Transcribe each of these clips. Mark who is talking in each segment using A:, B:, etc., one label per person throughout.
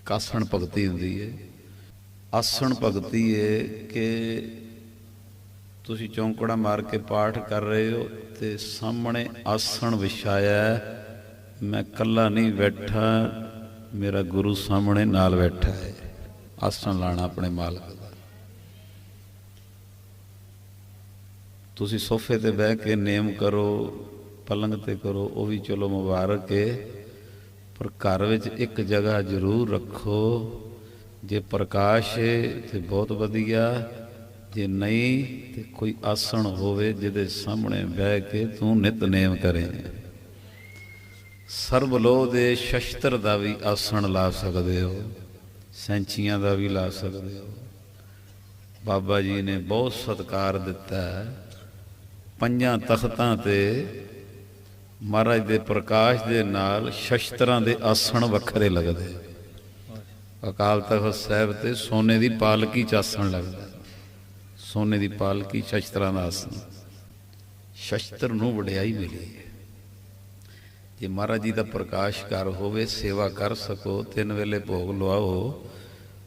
A: ਇੱਕ ਆਸਣ ਭਗਤੀ ਹੁੰਦੀ ਹੈ ਆਸਣ ਭਗਤੀ ਹੈ ਕਿ ਤੁਸੀਂ ਚੌਂਕੜਾ ਮਾਰ ਕੇ ਪਾਠ ਕਰ ਰਹੇ ਹੋ ਤੇ ਸਾਹਮਣੇ ਆਸਣ ਵਿਛਾਇਆ ਮੈਂ ਕੱਲਾ ਨਹੀਂ ਬੈਠਾ, ਮੇਰਾ ਗੁਰੂ ਸਾਹਮਣੇ ਨਾਲ ਬੈਠਾ ਹੈ। ਆਸਣ ਲਾਣਾ ਆਪਣੇ ਮਾਲਕ ਦਾ। ਤੁਸੀਂ ਸੋਫੇ ਤੇ ਬਹਿ ਕੇ ਨੇਮ ਕਰੋ, ਪਲੰਗ ਤੇ ਕਰੋ, ਉਹ ਵੀ ਚਲੋ ਮੁਬਾਰਕ ਹੈ ਪਰ ਘਰ ਵਿੱਚ ਇੱਕ ਜਗ੍ਹਾ ਜ਼ਰੂਰ ਰੱਖੋ। ਜੇ ਪ੍ਰਕਾਸ਼ ਹੈ, ਤੇ ਬਹੁਤ ਵਧੀਆ। ਜੇ ਨਹੀਂ, ਤੇ ਕੋਈ ਆਸਣ ਹੋਵੇ ਜਿਹਦੇ ਸਾਹਮਣੇ ਬਹਿ ਕੇ ਤੂੰ ਨਿਤਨੇਮ ਕਰੇ। ਸਰਬ ਲੋਹ ਦੇ ਸ਼ਸਤਰ ਦਾ ਵੀ ਆਸਣ ਲਾ ਸਕਦੇ ਹੋ। ਸੈਂਚੀਆਂ ਦਾ ਵੀ ਲਾ ਸਕਦੇ ਹੋ। ਬਾਬਾ ਜੀ ਨੇ ਬਹੁਤ ਸਤਕਾਰ ਦਿੱਤਾ। ਪੰਜਾਂ ਤਖਤਾਂ ਤੇ ਮਹਾਰਾਜ ਦੇ ਪ੍ਰਕਾਸ਼ ਦੇ ਨਾਲ ਸ਼ਸਤਰਾਂ ਦੇ ਆਸਣ ਵੱਖਰੇ ਲੱਗਦੇ। ਅਕਾਲ ਤਖਤ ਸਾਹਿਬ ਤੇ ਸੋਨੇ ਦੀ ਪਾਲਕੀ ਚ ਆਸਣ ਲੱਗਦਾ। ਸੋਨੇ ਦੀ ਪਾਲਕੀ, ਸ਼ਸਤਰਾਂ ਦਾ ਆਸਣ। ਸ਼ਸਤਰ ਨੂੰ ਵਡਿਆਈ ਮਿਲੀ ਹੈ। ਜੇ ਮਹਾਰਾਜ ਜੀ ਦਾ ਪ੍ਰਕਾਸ਼ ਕਰ ਹੋਵੇ, ਸੇਵਾ ਕਰ ਸਕੋ, ਤਿੰਨ ਵੇਲੇ ਭੋਗ ਲਵਾਓ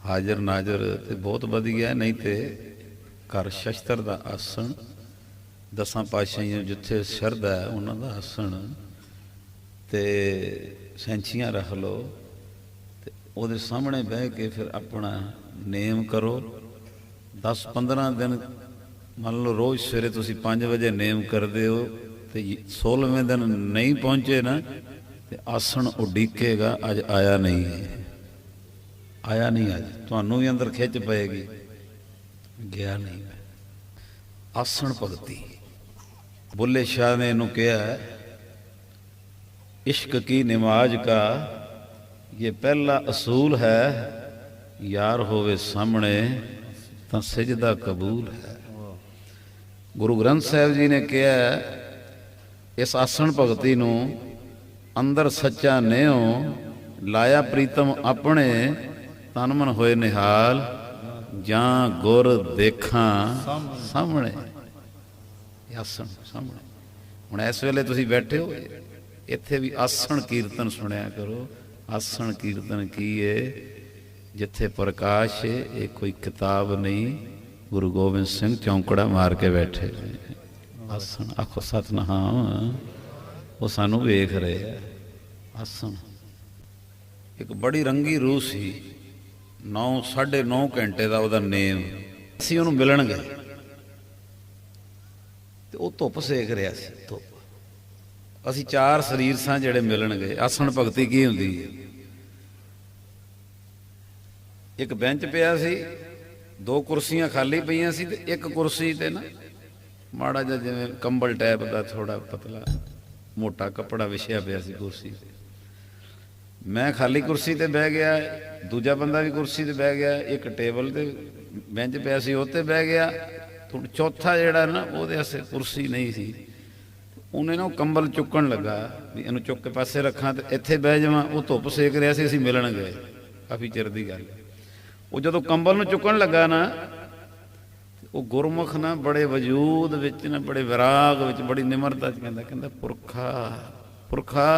A: ਹਾਜ਼ਰ ਨਾਜ਼ਰ ਤੇ ਬਹੁਤ ਵਧੀਆ, ਨਹੀਂ ਤੇ ਕਰ ਸ਼ਸਤਰ ਦਾ ਆਸਣ ਦਸਾਂ ਪਾਤਸ਼ਾਹੀਆਂ ਜਿੱਥੇ ਸ਼ਰਧਾ ਹੈ, ਉਹਨਾਂ ਦਾ ਆਸਣ। ਤੇ ਸੈਂਚੀਆਂ ਰੱਖ ਲਓ ਤੇ ਉਹਦੇ ਸਾਹਮਣੇ ਬਹਿ ਕੇ ਫਿਰ ਆਪਣਾ ਨੇਮ ਕਰੋ। 10 15 ਦਿਨ, ਮੰਨ ਲਓ ਰੋਜ਼ ਸਵੇਰੇ ਤੁਸੀਂ 5 ਵਜੇ ਨੇਮ ਕਰਦੇ ਹੋ ਤੇ 16ਵੇਂ ਦਿਨ ਨਹੀਂ ਪਹੁੰਚੇ ਨਾ, ਤੇ ਆਸਣ ਉਡੀਕੇਗਾ, ਅੱਜ ਆਇਆ ਨਹੀਂ ਹੈ। ਆਇਆ ਨਹੀਂ ਅੱਜ, ਤੁਹਾਨੂੰ ਵੀ ਅੰਦਰ ਖਿੱਚ ਪਏਗੀ। ਗਿਆ ਨਹੀਂ ਆਸਣ ਭਗਤੀ। ਬੁੱਲੇ ਸ਼ਾਹ ਨੇ ਇਹਨੂੰ ਕਿਹਾ, ਇਸ਼ਕ ਕੀ ਨਮਾਜ਼ ਕਾ? ਇਹ ਪਹਿਲਾ ਅਸੂਲ ਹੈ, ਯਾਰ ਹੋਵੇ ਸਾਹਮਣੇ ਤਾਂ ਸਜਦਾ ਕਬੂਲ ਹੈ। ਗੁਰੂ ਗ੍ਰੰਥ ਸਾਹਿਬ ਜੀ ਨੇ ਕਿਹਾ, ਇਸ ਆਸਣ ਭਗਤੀ ਨੂੰ ਅੰਦਰ ਸੱਚਾ ਨਿਉ ਲਾਇਆ ਪ੍ਰੀਤਮ ਆਪਣੇ ਤਨਮਨ ਹੋਏ ਨਿਹਾਲ, ਜਾਂ ਗੁਰ ਦੇਖਾਂ ਸਾਹਮਣੇ। ਆਸਣ ਸਾਹਮਣੇ। ਹੁਣ ਇਸ ਵੇਲੇ ਤੁਸੀਂ ਬੈਠੇ ਹੋ, ਇੱਥੇ ਵੀ ਆਸਣ ਕੀਰਤਨ ਸੁਣਿਆ ਕਰੋ। ਆਸਣ ਕੀਰਤਨ ਕੀ ਏ? ਜਿੱਥੇ ਪ੍ਰਕਾਸ਼ ਏ, ਇਹ ਕੋਈ ਕਿਤਾਬ ਨਹੀਂ। ਗੁਰੂ ਗੋਬਿੰਦ ਸਿੰਘ ਚੌਂਕੜਾ ਮਾਰ ਕੇ ਬੈਠੇ ਆਸਣ, ਆਖੋ ਸਤਨਾਮ, ਉਹ ਸਾਨੂੰ ਵੇਖ ਰਹੇ ਆ। ਆਸਣ। ਇੱਕ ਬੜੀ ਰੰਗੀ ਰੂਹ ਸੀ। 9 9.5 ਘੰਟੇ ਦਾ ਉਹਦਾ ਨੇਮ। ਅਸੀਂ ਉਹਨੂੰ ਮਿਲਣ ਗਏ ਤੇ ਉਹ ਧੁੱਪ ਸੇਕ ਰਿਹਾ ਸੀ, ਧੁੱਪ। ਅਸੀਂ ਚਾਰ ਸਰੀਰ ਸਾਂ ਜਿਹੜੇ ਮਿਲਣਗੇ ਆਸਣ ਭਗਤੀ ਕੀ ਹੁੰਦੀ ਹੈ? ਇੱਕ ਬੈਂਚ ਪਿਆ ਸੀ, ਦੋ ਕੁਰਸੀਆਂ ਖਾਲੀ ਪਈਆਂ ਸੀ ਤੇ ਇੱਕ ਕੁਰਸੀ ਤੇ ਨਾ ਮਾੜਾ ਜਿਹਾ ਜਿਵੇਂ ਕੰਬਲ ਟਾਈਪ ਦਾ ਥੋੜਾ ਪਤਲਾ ਮੋਟਾ ਕੱਪੜਾ ਵਿਛਿਆ ਪਿਆ ਸੀ ਕੁਰਸੀ ਤੇ। ਮੈਂ ਖਾਲੀ ਕੁਰਸੀ ਤੇ ਬਹਿ ਗਿਆ, ਦੂਜਾ ਬੰਦਾ ਵੀ ਕੁਰਸੀ ਤੇ ਬਹਿ ਗਿਆ, ਇੱਕ ਟੇਬਲ ਤੇ ਬੈਂਚ ਪਿਆ ਸੀ, ਉਹ 'ਤੇ ਬਹਿ ਗਿਆ। ਹੁਣ ਚੌਥਾ ਜਿਹੜਾ ਨਾ, ਉਹਦੇ ਵਾਸਤੇ ਕੁਰਸੀ ਨਹੀਂ ਸੀ। ਉਹਨੇ ਨਾ ਉਹ ਕੰਬਲ ਚੁੱਕਣ ਲੱਗਾ ਵੀ ਇਹਨੂੰ ਚੁੱਕ ਕੇ ਪਾਸੇ ਰੱਖਾਂ ਤੇ ਇੱਥੇ ਬਹਿ ਜਾਵਾਂ, ਉਹ ਧੁੱਪ ਸੇਕ ਰਿਹਾ ਸੀ, ਅਸੀਂ ਮਿਲਣ ਗਏ। ਕਾਫੀ ਚਿਰ ਦੀ ਗੱਲ ਉਹ ਜਦੋਂ ਕੰਬਲ ਨੂੰ ਚੁੱਕਣ ਲੱਗਾ ਨਾ, ਉਹ ਗੁਰਮੁਖ ਨਾ ਬੜੇ ਵਜੂਦ ਵਿੱਚ ਨਾ, ਬੜੇ ਵਿਰਾਗ ਵਿੱਚ, ਬੜੀ ਨਿਮਰਤਾ ਚ ਕਹਿੰਦਾ ਕਹਿੰਦਾ, ਪੁਰਖਾ ਪੁਰਖਾ,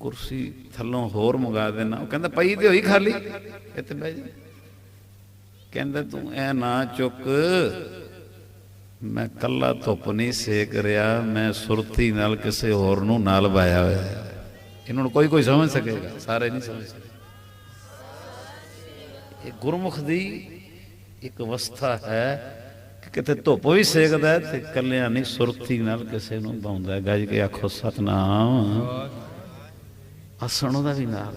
A: ਕੁਰਸੀ ਥੱਲੋਂ ਹੋਰ ਮੰਗਾ ਦੇਣਾ। ਉਹ ਕਹਿੰਦਾ, ਪਈ ਤੇ ਹੋਈ ਖਾਲੀ, ਇੱਥੇ ਬਹਿ ਜਾ। ਕਹਿੰਦਾ, ਤੂੰ ਐ ਨਾ ਚੁੱਕ। ਮੈਂ ਕੱਲਾ ਧੁੱਪ ਨਹੀਂ ਸੇਕ ਰਿਹਾ। ਮੈਂ ਸੁਰਤੀ ਨਾਲ ਕਿਸੇ ਹੋਰ ਨੂੰ ਨਾਲ ਬਾਇਆ ਹੋਇਆ ਹੈ। ਇਹਨਾਂ ਨੂੰ ਕੋਈ ਕੋਈ ਸਮਝ ਸਕੇਗਾ। ਸਾਰੇ ਨਹੀਂ ਸਮਝ ਸਕਦੇ। ਇਹ ਗੁਰਮੁਖ ਦੀ ਇੱਕ ਅਵਸਥਾ ਹੈ ਕਿ ਕਿਤੇ ਧੁੱਪ ਵੀ ਸੇਕਦਾ ਹੈ ਤੇ ਕੱਲਿਆਂ ਨਹੀਂ ਸੁਰਤੀ ਨਾਲ ਕਿਸੇ ਨੂੰ ਬਾਉਂਦਾ ਗੱਜ ਕੇ ਆਖੋ, ਸਤਨਾਮ। ਆਸਣ ਉਹਦਾ ਵੀ ਨਾਲ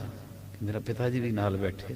A: ਮੇਰਾ ਪਿਤਾ ਜੀ ਵੀ ਨਾਲ ਬੈਠੇ